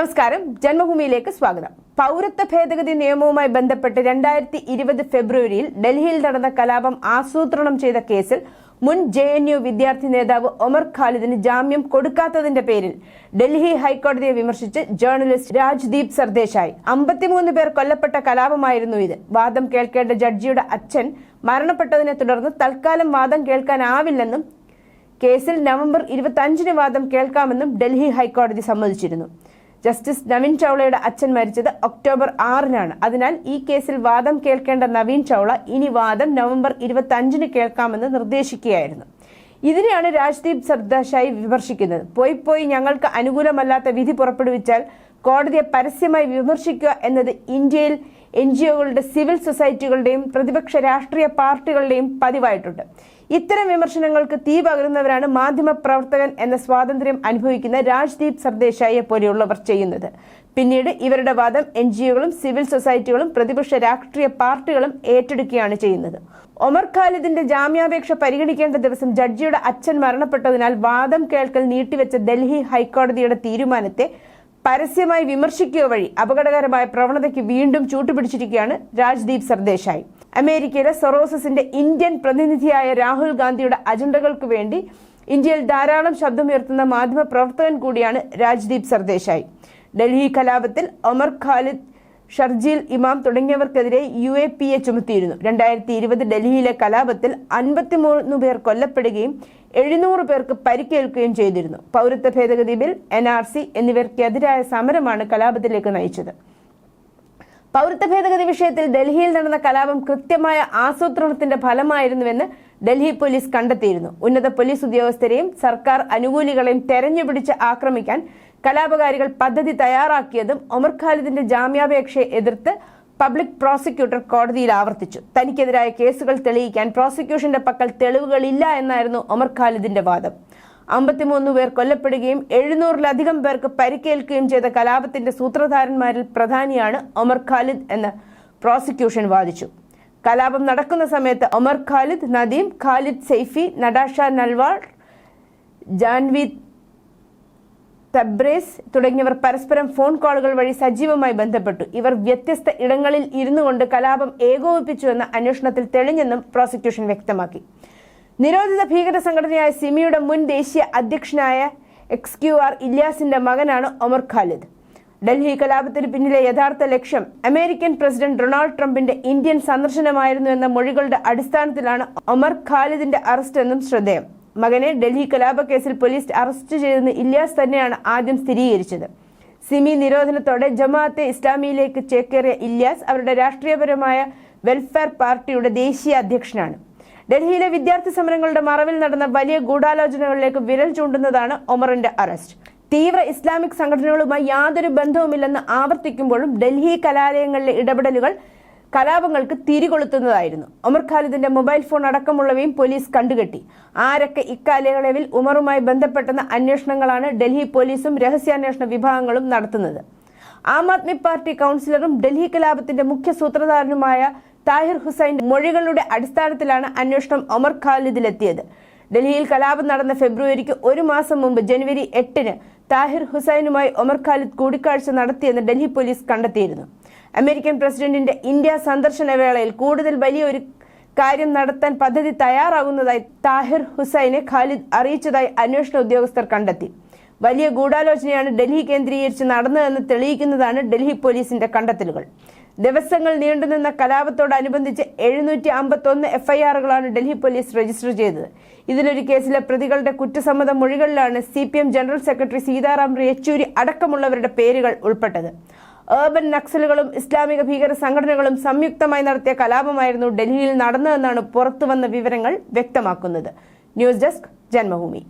നമസ്കാരം. ജന്മഭൂമിയിലേക്ക് സ്വാഗതം. പൗരത്വ ഭേദഗതി നിയമവുമായി ബന്ധപ്പെട്ട് രണ്ടായിരത്തി ഇരുപത് ഫെബ്രുവരിയിൽ ഡൽഹിയിൽ നടന്ന കലാപം ആസൂത്രണം ചെയ്ത കേസിൽ മുൻ ജെ എൻ യു വിദ്യാർത്ഥി നേതാവ് ഒമർ ഖാലിദിന് ജാമ്യം കൊടുക്കാത്തതിന്റെ പേരിൽ ഡൽഹി ഹൈക്കോടതിയെ വിമർശിച്ച് ജേർണലിസ്റ്റ് രാജ്ദീപ് സർദേശായി. അമ്പത്തിമൂന്ന് പേർ കൊല്ലപ്പെട്ട കലാപമായിരുന്നു ഇത്. വാദം കേൾക്കേണ്ട ജഡ്ജിയുടെ അച്ഛൻ മരണപ്പെട്ടതിനെ തുടർന്ന് തൽക്കാലം വാദം കേൾക്കാനാവില്ലെന്നും കേസിൽ നവംബർ ഇരുപത്തി അഞ്ചിന് വാദം കേൾക്കാമെന്നും ഡൽഹി ഹൈക്കോടതി സമ്മതിച്ചിരുന്നു. ജസ്റ്റിസ് നവീൻ ചൗളയുടെ അച്ഛൻ മരിച്ചത് ഒക്ടോബർ ആറിനാണ്. അതിനാൽ ഈ കേസിൽ വാദം കേൾക്കേണ്ട നവീൻ ചൗള ഇനി വാദം നവംബർ ഇരുപത്തി അഞ്ചിന് കേൾക്കാമെന്ന് നിർദ്ദേശിക്കുകയായിരുന്നു. ഇതിനെയാണ് രാജ്ദീപ് സർദാശായി വിമർശിക്കുന്നത്. പോയി പോയി ഞങ്ങൾക്ക് അനുകൂലമല്ലാത്ത വിധി പുറപ്പെടുവിച്ചാൽ കോടതിയെ പരസ്യമായി വിമർശിക്കുക എന്നത് ഇന്ത്യയിൽ എൻ ജി ഒകളുടെ സിവിൽ സൊസൈറ്റികളുടെയും പ്രതിപക്ഷ രാഷ്ട്രീയ പാർട്ടികളുടെയും പതിവായിട്ടുണ്ട്. ഇത്തരം വിമർശനങ്ങൾക്ക് തീ പകരുന്നവരാണ് മാധ്യമ പ്രവർത്തകൻ എന്ന സ്വാതന്ത്ര്യം അനുഭവിക്കുന്ന രാജ്ദീപ് സർദേശായിയെ പോലെയുള്ളവർ ചെയ്യുന്നത്. പിന്നീട് ഇവരുടെ വാദം എൻ ജി ഒകളും സിവിൽ സൊസൈറ്റികളും പ്രതിപക്ഷ രാഷ്ട്രീയ പാർട്ടികളും ഏറ്റെടുക്കുകയാണ് ചെയ്യുന്നത്. ഒമർ ഖാലിദിന്റെ ജാമ്യാപേക്ഷ പരിഗണിക്കേണ്ട ദിവസം ജഡ്ജിയുടെ അച്ഛൻ മരണപ്പെട്ടതിനാൽ വാദം കേൾക്കൽ നീട്ടിവെച്ച ഡൽഹി ഹൈക്കോടതിയുടെ തീരുമാനത്തെ പരസ്യമായി വിമർശിക്കുക വഴി അപകടകരമായ പ്രവണതയ്ക്ക് വീണ്ടും ചൂട്ടുപിടിച്ചിരിക്കുകയാണ് രാജ്ദീപ് സർദേശായി. അമേരിക്കയിലെ സൊറോസസിന്റെ ഇന്ത്യൻ പ്രതിനിധിയായ രാഹുൽ ഗാന്ധിയുടെ അജണ്ടകൾക്ക് വേണ്ടി ഇന്ത്യയിൽ ധാരാളം ശബ്ദമുയർത്തുന്ന മാധ്യമ പ്രവർത്തകൻ കൂടിയാണ് രാജ്ദീപ് സർദേശായി. ഡൽഹി കലാപത്തിൽ ഒമർ ഖാലിദ് ഷർജീൽ ഇമാം തുടങ്ങിയവർക്കെതിരെ യു എ പി എ ചുമത്തിയിരുന്നു. രണ്ടായിരത്തി ഇരുപത് ഡൽഹിയിലെ കലാപത്തിൽ അൻപത്തിമൂന്ന് പേർ കൊല്ലപ്പെടുകയും എഴുന്നൂറ് പേർക്ക് പരിക്കേൽക്കുകയും ചെയ്തിരുന്നു. പൗരത്വ ഭേദഗതി ബിൽ എൻ ആർ സി എന്നിവർക്കെതിരായ സമരമാണ് കലാപത്തിലേക്ക് നയിച്ചത്. പൗരത്വ ഭേദഗതി വിഷയത്തിൽ ഡൽഹിയിൽ നടന്ന കലാപം കൃത്യമായ ആസൂത്രണത്തിന്റെ ഫലമായിരുന്നുവെന്ന് ഡൽഹി പോലീസ് കണ്ടെത്തിയിരുന്നു. ഉന്നത പോലീസ് ഉദ്യോഗസ്ഥരെയും സർക്കാർ അനുകൂലികളെയും തെരഞ്ഞുപിടിച്ച് ആക്രമിക്കാൻ കലാപകാരികൾ പദ്ധതി തയ്യാറാക്കിയതും ഒമർ ഖാലിദിന്റെ ജാമ്യാപേക്ഷയെ എതിർത്ത് പബ്ലിക് പ്രോസിക്യൂട്ടർ കോടതിയിൽ ആവർത്തിച്ചു. തനിക്കെതിരായ കേസുകൾ തെളിയിക്കാൻ പ്രോസിക്യൂഷന്റെ പക്കൽ തെളിവുകളില്ല എന്നായിരുന്നു ഒമർ ഖാലിദിന്റെ വാദം. അമ്പത്തിമൂന്ന് പേർ കൊല്ലപ്പെടുകയും എഴുന്നൂറിലധികം പേർക്ക് പരിക്കേൽക്കുകയും ചെയ്ത കലാപത്തിന്റെ സൂത്രധാരന്മാരിൽ പ്രധാനിയാണ് ഒമർ ഖാലിദ് എന്ന് പ്രോസിക്യൂഷൻ വാദിച്ചു. കലാപം നടക്കുന്ന സമയത്ത് ഒമർ ഖാലിദ് നദീം ഖാലിദ് സെയ്ഫി നഡാഷ നൽവാൾ ജാൻവി തബ്രേസ് തുടങ്ങിയവർ പരസ്പരം ഫോൺ കോളുകൾ വഴി സജീവമായി ബന്ധപ്പെട്ടു. ഇവർ വ്യത്യസ്ത ഇടങ്ങളിൽ ഇരുന്നു കൊണ്ട് കലാപം ഏകോപിപ്പിച്ചുവെന്ന അന്വേഷണത്തിൽ തെളിഞ്ഞെന്നും പ്രോസിക്യൂഷൻ വ്യക്തമാക്കി. നിരോധിത ഭീകര സംഘടനയായ സിമിയുടെ മുൻ ദേശീയ അധ്യക്ഷനായ എക്സ് ക്യു ആർ ഇല്യാസിന്റെ മകനാണ് ഒമർ ഖാലിദ്. ഡൽഹി കലാപത്തിന് പിന്നിലെ യഥാർത്ഥ ലക്ഷ്യം അമേരിക്കൻ പ്രസിഡന്റ് ഡൊണാൾഡ് ട്രംപിന്റെ ഇന്ത്യൻ സന്ദർശനമായിരുന്നു എന്ന മൊഴികളുടെ അടിസ്ഥാനത്തിലാണ് ഒമർ ഖാലിദിന്റെ അറസ്റ്റ് എന്നും ശ്രദ്ധേയം. മകനെ ഡൽഹി കലാപ കേസിൽ പോലീസ് അറസ്റ്റ് ചെയ്തെന്ന് ഇല്യാസ് തന്നെയാണ് ആദ്യം സ്ഥിരീകരിച്ചത്. സിമി നിരോധനത്തോടെ ജമാഅത്തെ ഇസ്ലാമിയിലേക്ക് ചേക്കേറിയ ഇല്യാസ് അവരുടെ രാഷ്ട്രീയപരമായ വെൽഫെയർ പാർട്ടിയുടെ ദേശീയ അധ്യക്ഷനാണ്. ഡൽഹിയിലെ വിദ്യാർത്ഥി സമരങ്ങളുടെ മറവിൽ നടന്ന വലിയ ഗൂഢാലോചനകളിലേക്ക് വിരൽ ചൂണ്ടുന്നതാണ് ഒമറിന്റെ അറസ്റ്റ്. തീവ്ര ഇസ്ലാമിക് സംഘടനകളുമായി യാതൊരു ബന്ധവുമില്ലെന്ന് ആവർത്തിക്കുമ്പോഴും ഡൽഹി കലാലയങ്ങളിലെ ഇടപെടലുകൾ കലാപങ്ങൾക്ക് തിരികൊളുത്തുന്നതായിരുന്നു ഉമർ ഖാലിദിന്റെ മൊബൈൽ ഫോൺ അടക്കമുള്ളവയും പോലീസ് കണ്ടുകെട്ടി. ആരൊക്കെ ഇക്കാലയളവിൽ ഉമറുമായി ബന്ധപ്പെട്ടെന്ന അന്വേഷണങ്ങളാണ് ഡൽഹി പോലീസും രഹസ്യാന്വേഷണ വിഭാഗങ്ങളും നടത്തുന്നത്. ആം ആദ്മി പാർട്ടി കൗൺസിലറും ഡൽഹി കലാപത്തിന്റെ മുഖ്യ സൂത്രധാരനുമായ താഹിർ ഹുസൈൻ മൊഴികളുടെ അടിസ്ഥാനത്തിലാണ് അന്വേഷണം ഒമർ ഖാലിദിലെത്തിയത്. ഡൽഹിയിൽ കലാപം നടന്ന ഫെബ്രുവരിക്ക് ഒരു മാസം മുമ്പ് ജനുവരി എട്ടിന് താഹിർ ഹുസൈനുമായി ഒമർ ഖാലിദ് കൂടിക്കാഴ്ച നടത്തിയെന്ന് ഡൽഹി പോലീസ് കണ്ടെത്തിയിരുന്നു. അമേരിക്കൻ പ്രസിഡന്റിന്റെ ഇന്ത്യ സന്ദർശന വേളയിൽ കൂടുതൽ വലിയൊരു കാര്യം നടത്താൻ പദ്ധതി തയ്യാറാകുന്നതായി താഹിർ ഹുസൈനെ ഖാലിദ് അറിയിച്ചതായി അന്വേഷണ ഉദ്യോഗസ്ഥർ കണ്ടെത്തി. വലിയ ഗൂഢാലോചനയാണ് ഡൽഹി കേന്ദ്രീകരിച്ച് നടന്നതെന്ന് തെളിയിക്കുന്നതാണ് ഡൽഹി പോലീസിന്റെ കണ്ടെത്തലുകൾ. ദിവസങ്ങൾ നീണ്ടുനിന്ന കലാപത്തോടനുബന്ധിച്ച് എഴുന്നൂറ്റി അമ്പത്തൊന്ന് എഫ്ഐആറുകളാണ് ഡൽഹി പോലീസ് രജിസ്റ്റർ ചെയ്തത്. ഇതിലൊരു കേസിലെ പ്രതികളുടെ കുറ്റസമ്മത മൊഴികളിലാണ് C P M general secretary Sitaram Yechury അടക്കമുള്ളവരുടെ പേരുകൾ ഉൾപ്പെട്ടത്. ഏർബൻ നക്സലുകളും ഇസ്ലാമിക ഭീകര സംഘടനകളും സംയുക്തമായി നടത്തിയ കലാപമായിരുന്നു ഡൽഹിയിൽ നടന്നതെന്നാണ് പുറത്തുവന്ന വിവരങ്ങൾ വ്യക്തമാക്കുന്നത്. News desk Janmabhumi.